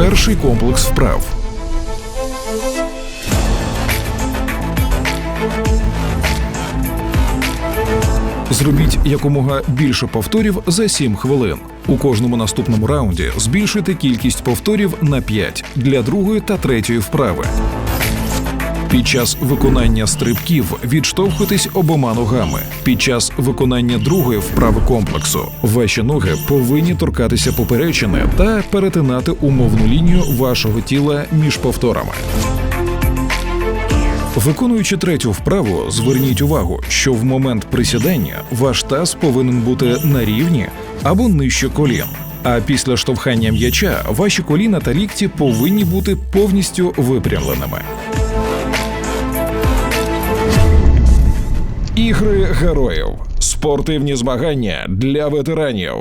Перший комплекс вправ. Зробіть якомога більше повторів за 7 хвилин. У кожному наступному раунді збільшуйте кількість повторів на 5 для другої та третьої вправи. Під час виконання стрибків відштовхуйтесь обома ногами. Під час виконання другої вправи комплексу ваші ноги повинні торкатися поперечини та перетинати умовну лінію вашого тіла між повторами. Виконуючи третю вправу, зверніть увагу, що в момент присідання ваш таз повинен бути на рівні або нижче колін. А після штовхання м'яча ваші коліна та лікті повинні бути повністю випрямленими. Ігри героїв. Спортивні змагання для ветеранів.